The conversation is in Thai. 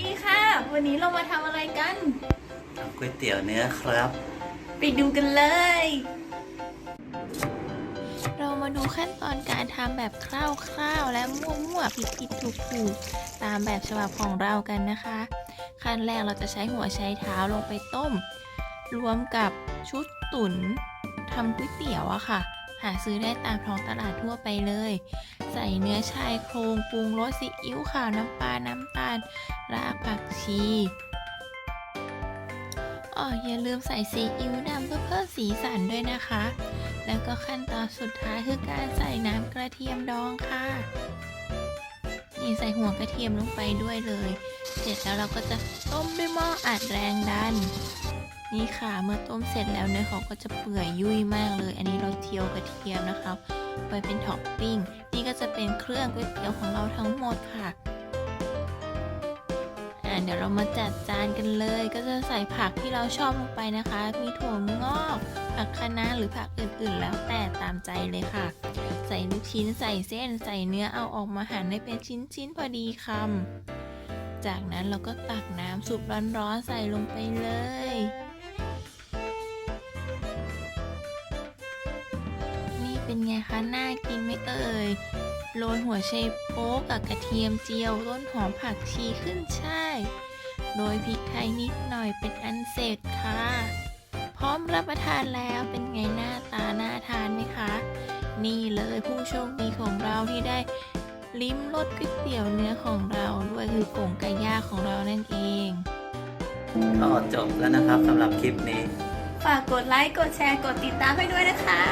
ดีค่ะ วันนี้เรามาทำอะไรกันทำก๋วยเตี๋ยวเนื้อครับ ไปดูกันเลย เรามาดูขั้นตอนการทำแบบคร่าวๆ และมั่วๆ ผิดๆถูกๆ ตามแบบฉบับของเรากันนะคะ ขั้นแรกเราจะใช้หัวใช้เท้าลงไปต้ม รวมกับชุดตุ๋นทำก๋วยเตี๋ยวอะค่ะ หาซื้อได้ตามท้องตลาดทั่วไปเลย ใส่เนื้อชายโครงปรุงรสซีอิ๊วขาวน้ำปลาน้ำตาล รากผักชีอ๋ออย่าลืมใส่ซีอิ๊วดำเพื่อเพิ่มสีสันด้วยนะคะ แล้วก็ขั้นตอนสุดท้ายคือการใส่น้ำกระเทียมดองค่ะนี่ใส่หัวกระเทียมลงไปด้วยเลย เสร็จแล้วเราก็จะต้มด้วยหม้ออัดแรงดัน นี่ค่ะ เมื่อต้มเสร็จแล้วเนื้อเขาก็จะเปื่อยยุ่ยมากเลย อันนี้เราเทียวกระเทียมนะคะไปเป็นท็อปปิ้ง นี่ก็จะเป็นเครื่องก๋วยเตี๋ยวของเราทั้งหมดค่ะเดี๋ยวเรามาจัดจานกันเลย ก็จะใส่ผักที่เราชอบลงไปนะคะ มีถั่วงอก ผักคะน้าหรือผักอื่นๆ แล้วแต่ตามใจเลยค่ะ ใส่ลูกชิ้นใส่เส้นใส่เนื้อเอาออกมาหั่นให้เป็นชิ้นๆพอดีคำจากนั้นเราก็ตักน้ำซุปร้อนๆใส่ลงไปเลย เป็นไงคะ น่ากินไหมเอ่ย โรยหัวไชโป๊กกับกระเทียมเจียว ต้นหอมผักชีขึ้นช่ายโรยพริกไทยนิดหน่อยเป็นอันเสร็จค่ะ พร้อมรับประทานแล้วเป็นไงหน้าตาน่าทานไหมคะ นี่เลยผู้โชคดีของเราที่ได้ลิ้มรสก๋วยเตี๋ยวเนื้อของเราด้วยคือกงไก่ย่างของเรานั่นเอง ก็จบแล้วนะครับสำหรับคลิปนี้ ฝากกดไลค์ กดแชร์ กดติดตามให้ด้วยนะคะ